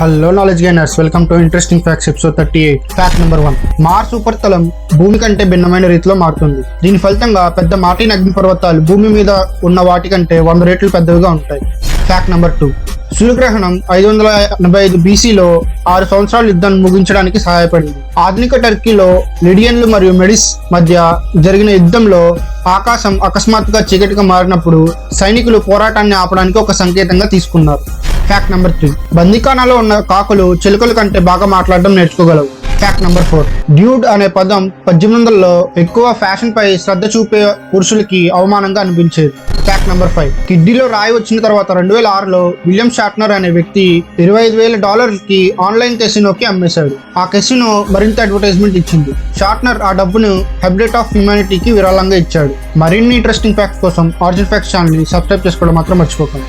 Hello knowledge gainers welcome to interesting facts episode thirty eight fact number one Mars ఉపరితలం భూమి కంటే భిన్నమైన రీతిలో మారుతుంది. దీని ఫలితంగా పెద్ద మాటిన్ అగ్నిపర్వతాలు భూమి మీద ఉన్న వాటి కంటే వంద రెట్లు పెద్దవిగా ఉంటాయి. ఫ్యాక్ట్ నెంబర్ టూ సూర్యగ్రహణం ఐదు వందల ఎనభై ఐదు బీసీలో ఆరు సంవత్సరాల యుద్ధాన్ని ముగించడానికి సహాయపడింది. ఆధునిక టర్కీలో లిడియన్లు మరియు మెడిస్ మధ్య జరిగిన యుద్ధంలో ఆకాశం అకస్మాత్తుగా చీకటిగా మారినప్పుడు సైనికులు పోరాటాన్ని ఆపడానికి ఒక సంకేతంగా తీసుకున్నారు. ఫ్యాక్ట్ నెంబర్ త్రీ బందికానాలో ఉన్న కాకులు చిలుకల కంటే బాగా మాట్లాడడం నేర్చుకోగలవు. ఫ్యాక్ట్ నెంబర్ ఫోర్ డ్యూడ్ అనే పదం పద్దెనిమిది వందలలో ఎక్కువ ఫ్యాషన్ పై శ్రద్ధ చూపే పురుషులకి అవమానంగా అనిపించేది. ఫ్యాక్ట్ నెంబర్ ఫైవ్ కిడ్నీలో రాయి వచ్చిన తర్వాత రెండు వేల ఆరులో విలియం షాట్నర్ అనే వ్యక్తి ఇరవై ఐదు వేల డాలర్లకి ఆన్లైన్ కెసినోకి అమ్మేశాడు. ఆ కెసినో మరింత అడ్వర్టైజ్మెంట్ ఇచ్చింది. షాట్నర్ ఆ డబ్బును హెబ్డెట్ ఆఫ్ హ్యూమానిటీకి విరాళంగా ఇచ్చాడు. మరిన్ని ఇంట్రెస్టింగ్ ఫ్యాక్ట్స్ కోసం ఆర్జిన్ ఫ్యాక్ట్స్ ఛానల్ని సబ్స్క్రైబ్ చేసుకోవడం మాత్రం మర్చిపోకండి.